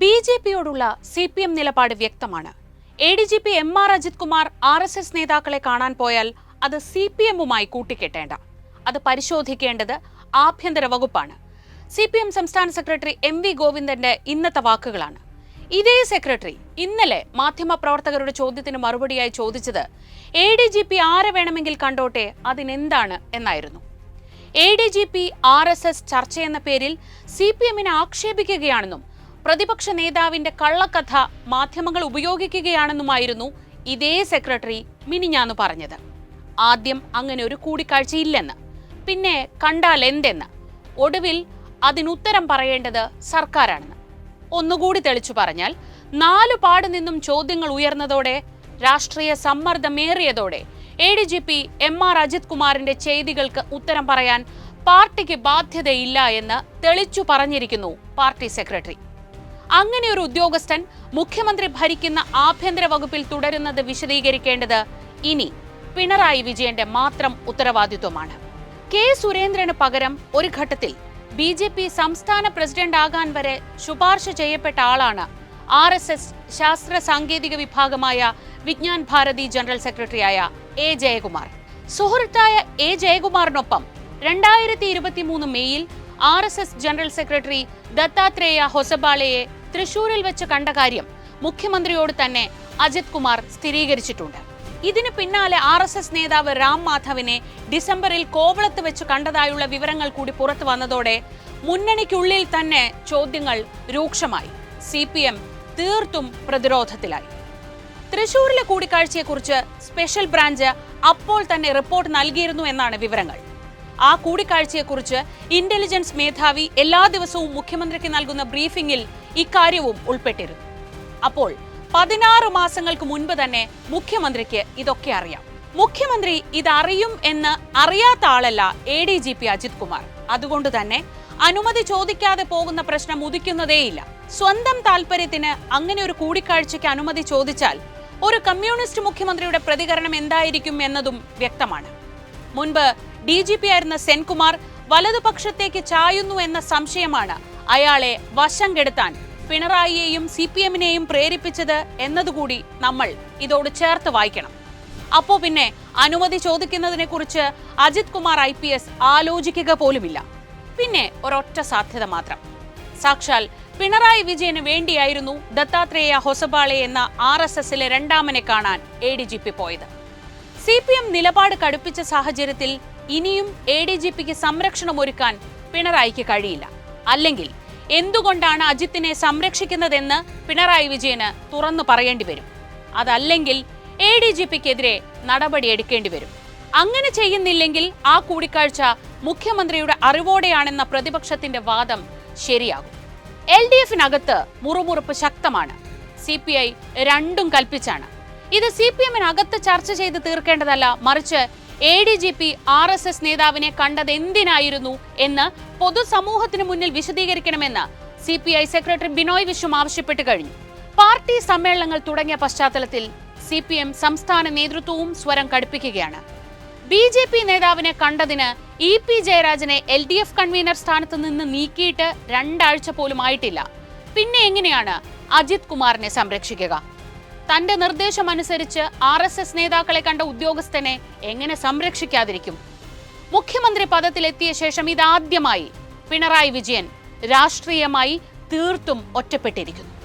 B J പിയോടുള്ള C P M നിലപാട് വ്യക്തമാണ്. A D G P M R Ajith Kumar R S S നേതാക്കളെ കാണാൻ പോയാൽ അത് സി പി എമ്മുമായി കൂട്ടിക്കെട്ടേണ്ട. അത് പരിശോധിക്കേണ്ടത് ആഭ്യന്തര വകുപ്പാണ്. സി പി എം സംസ്ഥാന സെക്രട്ടറി എം വി ഗോവിന്ദന്റെ ഇന്നത്തെ വാക്കുകളാണ്. ഇതേ സെക്രട്ടറി ഇന്നലെ മാധ്യമപ്രവർത്തകരുടെ ചോദ്യത്തിന് മറുപടിയായി ചോദിച്ചത് എ ഡി ജി പി ആരെ വേണമെങ്കിൽ കണ്ടോട്ടെ അതിനെന്താണ് എന്നായിരുന്നു. A D G P R S S ചർച്ചയെന്ന പേരിൽ സി പി എമ്മിനെ ആക്ഷേപിക്കുകയാണെന്നും പ്രതിപക്ഷ നേതാവിന്റെ കള്ളക്കഥ മാധ്യമങ്ങൾ ഉപയോഗിക്കുകയാണെന്നുമായിരുന്നു ഇതേ സെക്രട്ടറി മിനിഞ്ഞാന്ന് പറഞ്ഞത്. ആദ്യം അങ്ങനെ ഒരു കൂടിക്കാഴ്ചയില്ലെന്ന് പിന്നെ കണ്ടാൽ എന്തെന്ന് ഒടുവിൽ അതിനുത്തരം പറയേണ്ടത് സർക്കാരാണെന്ന്. ഒന്നുകൂടി തെളിച്ചു പറഞ്ഞാൽ നാലു പാട് നിന്നും ചോദ്യങ്ങൾ ഉയർന്നതോടെ രാഷ്ട്രീയ സമ്മർദ്ദമേറിയതോടെ A D G P M R Ajith കുമാറിന്റെ ചെയ്തികൾക്ക് ഉത്തരം പറയാൻ പാർട്ടിക്ക് ബാധ്യതയില്ല എന്ന് തെളിച്ചു പറഞ്ഞിരിക്കുന്നു പാർട്ടി സെക്രട്ടറി. അങ്ങനെ ഒരു ഉദ്യോഗസ്ഥൻ മുഖ്യമന്ത്രി ഭരിക്കുന്ന ആഭ്യന്തര വകുപ്പിൽ തുടരുന്നത് വിശദീകരിക്കേണ്ടത് ഇനി പിണറായി വിജയന്റെ മാത്രം ഉത്തരവാദിത്വമാണ്. കെ സുരേന്ദ്രന് പകരം ഒരു ഘട്ടത്തിൽ ബി ജെ പി സംസ്ഥാന പ്രസിഡന്റ് ആകാൻ വരെ ശുപാർശ ചെയ്യപ്പെട്ട ആളാണ് ആർ എസ് എസ് ശാസ്ത്ര സാങ്കേതിക വിഭാഗമായ വിജ്ഞാൻ ഭാരതി ജനറൽ സെക്രട്ടറിയായ എ ജയകുമാർ. സുഹൃത്തായ എ ജയകുമാറിനൊപ്പം രണ്ടായിരത്തി ഇരുപത്തി മൂന്ന് മെയ്യിൽ R S S general secretary Dattatreya ഹൊസബാളയെ തൃശൂരിൽ വെച്ച് കണ്ട കാര്യം മുഖ്യമന്ത്രിയോട് തന്നെ അജിത് കുമാർ സ്ഥിരീകരിച്ചിട്ടുണ്ട്. ഇതിന് പിന്നാലെ ആർ എസ് എസ് നേതാവ് രാം മാധവിനെ ഡിസംബറിൽ കോവളത്ത് വെച്ച് കണ്ടതായുള്ള വിവരങ്ങൾ കൂടി പുറത്തു വന്നതോടെ മുന്നണിക്കുള്ളിൽ തന്നെ ചോദ്യങ്ങൾ രൂക്ഷമായി. സി പി എം തീർത്തും പ്രതിരോധത്തിലായി. തൃശൂരിലെ കൂടിക്കാഴ്ചയെക്കുറിച്ച് സ്പെഷ്യൽ ബ്രാഞ്ച് അപ്പോൾ തന്നെ റിപ്പോർട്ട് നൽകിയിരുന്നു എന്നാണ് വിവരങ്ങൾ. ആ കൂടിക്കാഴ്ചയെക്കുറിച്ച് ഇന്റലിജൻസ് മേധാവി എല്ലാ ദിവസവും മുഖ്യമന്ത്രിക്ക് നൽകുന്ന ബ്രീഫിംഗിൽ ഇക്കാര്യവും ഉൾപ്പെട്ടിരുന്നു. അപ്പോൾ പതിനാറ് മാസങ്ങൾക്ക് മുൻപ് തന്നെ മുഖ്യമന്ത്രിക്ക് ഇതൊക്കെ അറിയാം. മുഖ്യമന്ത്രി ഇതറിയും എന്ന് അറിയാത്ത ആളല്ല A D G P Ajith Kumar. അതുകൊണ്ട് തന്നെ അനുമതി ചോദിക്കാതെ പോകുന്ന പ്രശ്നം ഉദിക്കുന്നതേയില്ല. സ്വന്തം താല്പര്യത്തിന് അങ്ങനെ ഒരു കൂടിക്കാഴ്ചയ്ക്ക് അനുമതി ചോദിച്ചാൽ ഒരു കമ്മ്യൂണിസ്റ്റ് മുഖ്യമന്ത്രിയുടെ പ്രതികരണം എന്തായിരിക്കും എന്നതും വ്യക്തമാണ്. മുൻപ് ഡി ജി പി ആയിരുന്ന സെൻകുമാർ വലതുപക്ഷത്തേക്ക് ചായുന്നു എന്ന സംശയമാണ് അയാളെ വശം കെടുത്താൻ പിണറായിയെയും സി പി എമ്മിനെയും പ്രേരിപ്പിച്ചത് എന്നതുകൂടി നമ്മൾ ഇതോട് ചേർത്ത് വായിക്കണം. അപ്പോ പിന്നെ അനുമതി ചോദിക്കുന്നതിനെ കുറിച്ച് Ajith Kumar I P S ആലോചിക്കുക പോലുമില്ല. പിന്നെ ഒരൊറ്റ സാധ്യത മാത്രം. സാക്ഷാൽ പിണറായി വിജയന് വേണ്ടിയായിരുന്നു ദത്താത്രേയ ഹൊസബാളെ എന്ന ആർ എസ് എസിലെ രണ്ടാമനെ കാണാൻ എ ഡി ജി പി പോയത്. സി പി എം നിലപാട് കടുപ്പിച്ച സാഹചര്യത്തിൽ ഇനിയും എ ഡി ജി പിക്ക് സംരക്ഷണം ഒരുക്കാൻ പിണറായിക്ക് കഴിയില്ല. അല്ലെങ്കിൽ എന്തുകൊണ്ടാണ് അജിത്തിനെ സംരക്ഷിക്കുന്നതെന്ന് പിണറായി വിജയന് തുറന്നു പറയേണ്ടി വരും? അതല്ലെങ്കിൽ എ ഡി ജി പിക്കെതിരെ നടപടി എടുക്കേണ്ടി വരും? അങ്ങനെ ചെയ്യുന്നില്ലെങ്കിൽ ആ കൂടിക്കാഴ്ച മുഖ്യമന്ത്രിയുടെ അറിവോടെയാണെന്ന പ്രതിപക്ഷത്തിന്റെ വാദം ശരിയാകും. എൽ ഡി എഫിനകത്ത് മുറുമുറുപ്പ് ശക്തമാണ്. സി പി ഐ രണ്ടും കൽപ്പിച്ചാണ്. ഇത് സി പി എമ്മിനകത്ത് ചർച്ച ചെയ്ത് തീർക്കേണ്ടതല്ല. മറിച്ച് A D G P R S S നേതാവിനെ കണ്ടത് എന്തിനായിരുന്നു എന്ന് പൊതുസമൂഹത്തിന് മുന്നിൽ വിശദീകരിക്കണമെന്ന് C P I secretary Binoy Viswam ആവശ്യപ്പെട്ടു കഴിഞ്ഞു. പാർട്ടി സമ്മേളനങ്ങൾ തുടങ്ങിയ പശ്ചാത്തലത്തിൽ സി പി എം സംസ്ഥാന നേതൃത്വവും സ്വരം കടുപ്പിക്കുകയാണ്. ബി ജെ പി നേതാവിനെ കണ്ടതിന് ഇ പി ജയരാജനെ എൽ ഡി എഫ് കൺവീനർ സ്ഥാനത്ത് നിന്ന് നീക്കിയിട്ട് രണ്ടാഴ്ച പോലും ആയിട്ടില്ല. പിന്നെ എങ്ങനെയാണ് അജിത് കുമാറിനെ സംരക്ഷിക്കുക? തന്റെ നിർദ്ദേശമനുസരിച്ച് ആർ എസ് എസ് നേതാക്കളെ കണ്ട ഉദ്യോഗസ്ഥനെ എങ്ങനെ സംരക്ഷിക്കാതിരിക്കും? മുഖ്യമന്ത്രി പദത്തിലെത്തിയ ശേഷം ഇതാദ്യമായി പിണറായി വിജയൻ രാഷ്ട്രീയമായി തീർത്തും ഒറ്റപ്പെട്ടിരിക്കുന്നു.